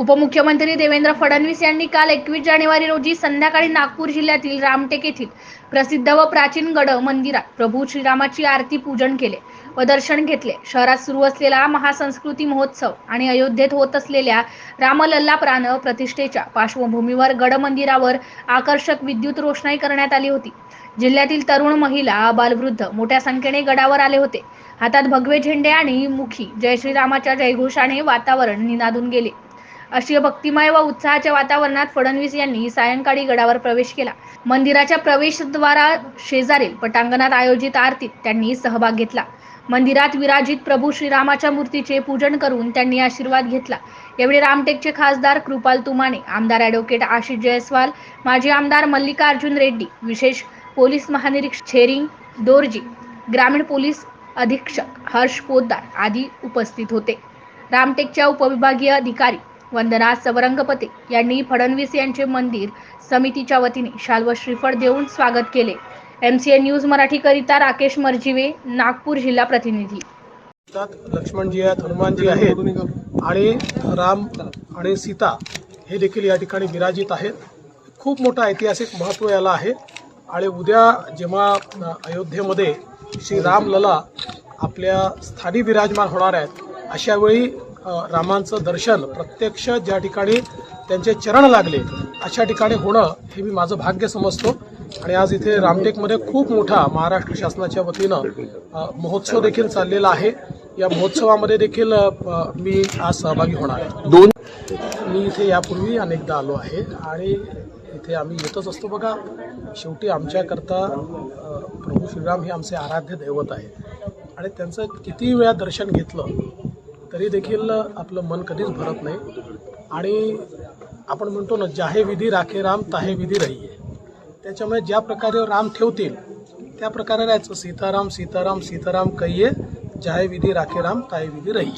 उपमुख्यमंत्री देवेंद्र फडणवीस यांनी काल एकवीस जानेवारी रोजी संध्याकाळी नागपूर जिल्ह्यातील रामटेक येथील प्रसिद्ध व प्राचीन गड मंदिरात प्रभू श्रीरामाची आरती पूजन केले व दर्शन घेतले. शहरात सुरू असलेला महासंस्कृती महोत्सव आणि अयोध्येत होत असलेल्या रामलल्ला प्राण प्रतिष्ठेच्या पार्श्वभूमीवर गड मंदिरावर आकर्षक विद्युत रोषणाई करण्यात आली होती. जिल्ह्यातील तरुण महिला बालवृद्ध मोठ्या संख्येने गडावर आले होते. हातात भगवे झेंडे आणि मुखी जय श्रीरामाच्या जयघोषाने वातावरण निनादून गेले. अशी भक्तिमय व उत्साहाच्या वातावरणात फडणवीस यांनी सायंकाळी गडावर प्रवेश केला. मंदिराच्या प्रवेशद्वारा शेजारील पटांगणात आयोजित आरतीत त्यांनी सहभाग घेतला. मंदिरात विराजित प्रभू श्रीरामाच्या मूर्तीचे पूजन करून त्यांनी आशीर्वाद घेतला. यावेळी रामटेकचे खासदार कृपाल तुमाने आमदार ॲडव्होकेट आशिष जयस्वाल माजी आमदार मल्लिकार्जुन रेड्डी विशेष पोलीस महानिरीक्षक छेरिंग दोरजी ग्रामीण पोलीस अधीक्षक हर्ष पोद्दार आदी उपस्थित होते. रामटेकच्या उपविभागीय अधिकारी वंदना सवरंगपते यांनी फडणवीस यांचे मंदिर समितीच्या वतीने शाल व श्रीफळ देऊन स्वागत केले. एम सी एन न्यूज मराठीकरिता राकेश मर्जिवे नागपूर जिल्हा प्रतिनिधी. लक्ष्मणजी आहेत हनुमानजी आहेत आणि राम आणि सीता हे देखील या ठिकाणी विराजित आहेत. खूप मोठं ऐतिहासिक महत्त्व याला आहे आणि उद्या जेव्हा अयोध्येमध्ये श्रीरामलला आपल्या स्थानी विराजमान होणार आहेत अशावेळी रामांचं दर्शन प्रत्यक्ष ज्या ठिकाणी त्यांचे चरण लागले अशा ठिकाणी होणं हे मी माझं भाग्य समजतो. आणि आज इथे रामटेकमध्ये खूप मोठा महाराष्ट्र शासनाच्या वतीनं महोत्सव देखील चाललेला आहे. या महोत्सवामध्ये देखील मी आज सहभागी होणार आहे. दोन मी इथे यापूर्वी अनेकदा आलो आहे आणि इथे आम्ही येतच असतो बघा. शेवटी आमच्याकरता प्रभू श्रीराम हे आमचे आराध्य दैवत आहे आणि त्यांचं किती वेळा दर्शन घेतलं तरी देखील आपलं मन कधीच भरत नाही. आणि आपण म्हणतो ना जाहे विधी राखे राम ताहे विधी राही त्याच्यामुळे ज्या प्रकारे राम ठेवतील त्या प्रकारे राहायचं. सीताराम सीताराम सीताराम कैये जाहे विधी राखे राम ताहे विधी राही